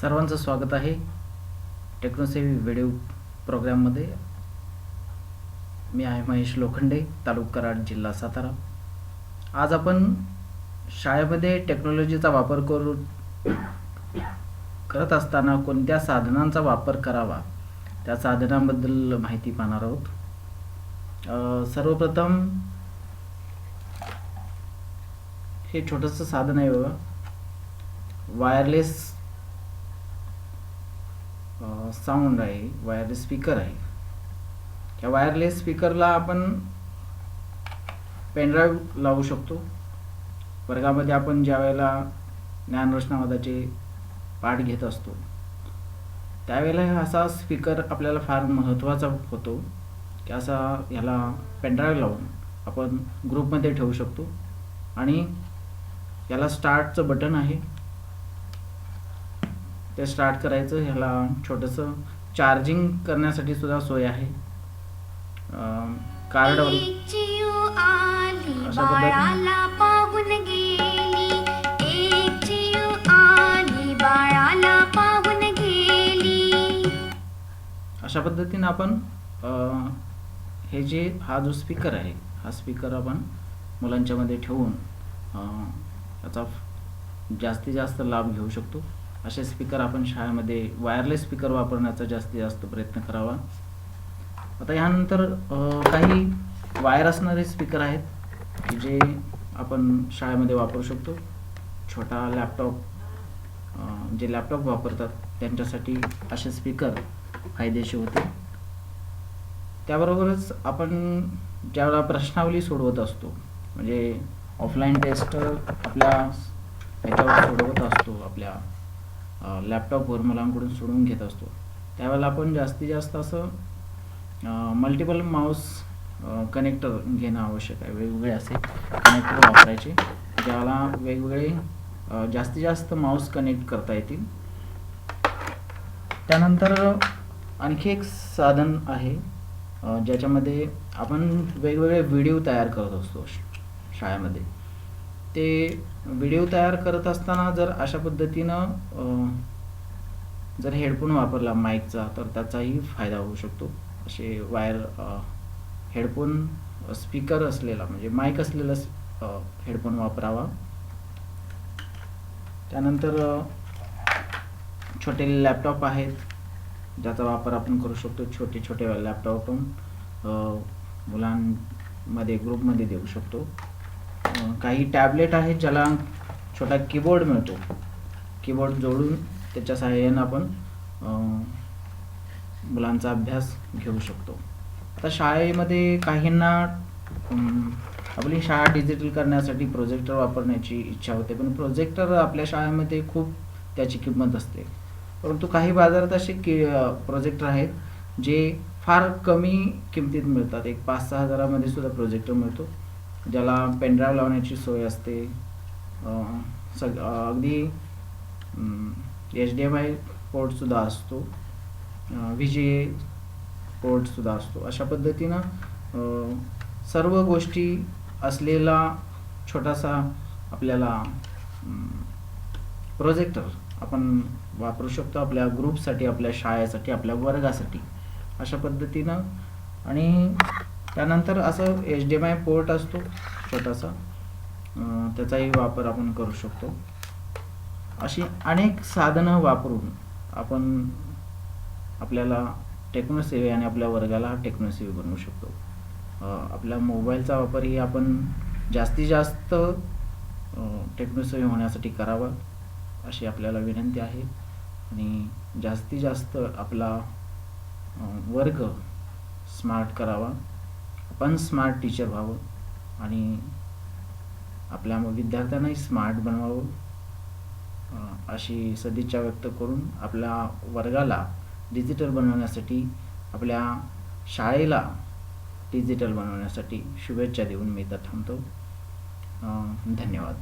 सर्वांचं स्वागत आहे टेक्नोसेवी व्हिडिओ प्रोग्राममध्ये. मी आहे महेश लोखंडे तालुका कराड जिल्हा सातारा. आज आपण शाळेमध्ये टेक्नॉलॉजीचा वापर करून करत असताना कोणत्या साधनांचा वापर करावा? त्या साधनांबद्दल माहिती पाहणार आहोत. सर्वप्रथम हे छोटंसं साधन आहे बघा. वायरलेस साऊंड आहे वायरलेस स्पीकर आहे. या वायरलेस स्पीकरला आपण पेनड्राईव्ह लावू शकतो. वर्गामध्ये आपण ज्या वेळेला ज्ञानरचनावादाचे पाठ घेत असतो त्यावेळेला असा स्पीकर आपल्याला फार महत्त्वाचा होतो की असा ह्याला पेनड्राईव्ह लावून आपण ग्रुपमध्ये ठेवू शकतो. आणि याला स्टार्टचं बटन आहे. ते स्टार्ट करायचं ह्याला छोटंसं चार्जिंग करण्यासाठी सुद्धा सोय आहे. आली अशा पद्धतीने- अशा पद्धतीनं आपण हे जे हा जो स्पीकर आहे हा स्पीकर आपण मुलांच्यामध्ये ठेवून अं, याचा फ- जास्तीत जास्त लाभ घेऊ शकतो. असे स्पीकर आपण शाळेमध्ये वायरलेस स्पीकर वापरण्याचा जास्तीत जास्त प्रयत्न करावा. आता यानंतर काही वायर असणारे स्पीकर आहेत की जे आपण शाळेमध्ये वापरू शकतो. छोटा लॅपटॉप जे लॅपटॉप वापरतात त्यांच्यासाठी असे स्पीकर फायदेशीर होते. त्याबरोबरच आपण ज्यावेळेला प्रश्नावली सोडवत असतो म्हणजे ऑफलाईन टेस्ट आपल्या ह्याच्यावर सोडवत असतो आपल्या लॅपटॉपवर मुलांकडून सोडवून घेत असतो. त्यावेळेला आपण जास्तीत जास्त असं मल्टिपल माऊस कनेक्टर घेणं आवश्यक आहे. वेगवेगळे असे कनेक्टर वापरायचे. ज्याला वेगवेगळे जास्तीत जास्त माऊस कनेक्ट करता येतील. त्यानंतर आणखी एक साधन आहे ज्याच्यामध्ये आपण वेगवेगळे व्हिडिओ तयार करत असतो शाळेमध्ये. ते व्हिडिओ तयार करत असताना जर अशा पद्धतीनं जर हेडफोन वापरला माईकचा तर त्याचाही फायदा होऊ शकतो. असे वायर हेडफोन स्पीकर असलेला म्हणजे माईक असलेला हेडफोन वापरावा. त्यानंतर छोटे लॅपटॉप आहेत ज्याचा वापर आपण करू शकतो छोटे छोटे लॅपटॉप आपण मुलांमध्ये ग्रुपमध्ये देऊ शकतो. काही टॅबलेट आहेत ज्याला छोटा कीबोर्ड मिळतो. कीबोर्ड जोडून त्याच्या सहाय्यानं आपण मुलांचा अभ्यास घेऊ शकतो. आता शाळेमध्ये काहींना आपली शाळा डिजिटल करण्यासाठी प्रोजेक्टर वापरण्याची इच्छा होते पण प्रोजेक्टर आपल्या शाळेमध्ये खूप त्याची किंमत असते. परंतु काही बाजारात असे की प्रोजेक्टर आहेत जे फार कमी किमतीत मिळतात. एक पाच सहा हजारामध्ये सुद्धा प्रोजेक्टर मिळतो. ज्याला पेनड्राईव्ह लावण्याची सोय असते. सग अगदी एच डी एम आय पोर्टसुद्धा असतो. व्ही जी ए पोर्टसुद्धा असतो. अशा पद्धतीनं सर्व गोष्टी असलेला छोटासा आपल्याला प्रोजेक्टर आपण वापरू शकतो आपल्या ग्रुपसाठी आपल्या शाळेसाठी आपल्या वर्गासाठी. अशा पद्धतीनं आणि त्यानंतर असं H D M I port असतो छोटासा. त्याचाही वापर आपण करू शकतो. अशी अनेक साधनं वापरून आपण आपल्याला टेक्नोसेवी आणि आपल्या वर्गाला टेक्नोसेवी बनवू शकतो. आपल्या मोबाईलचा वापरही आपण जास्तीत जास्त टेक्नोसेवी होण्यासाठी करावा अशी आपल्याला विनंती आहे. आणि जास्तीत जास्त आपला वर्ग स्मार्ट करावा. आपण स्मार्ट टीचर व्हावं आणि आपल्या विद्यार्थ्यांनाही स्मार्ट बनवावं अशी सदिच्छा व्यक्त करून आपल्या वर्गाला डिजिटल बनवण्यासाठी आपल्या शाळेला डिजिटल बनवण्यासाठी शुभेच्छा देऊन मी इथं थांबतो. धन्यवाद.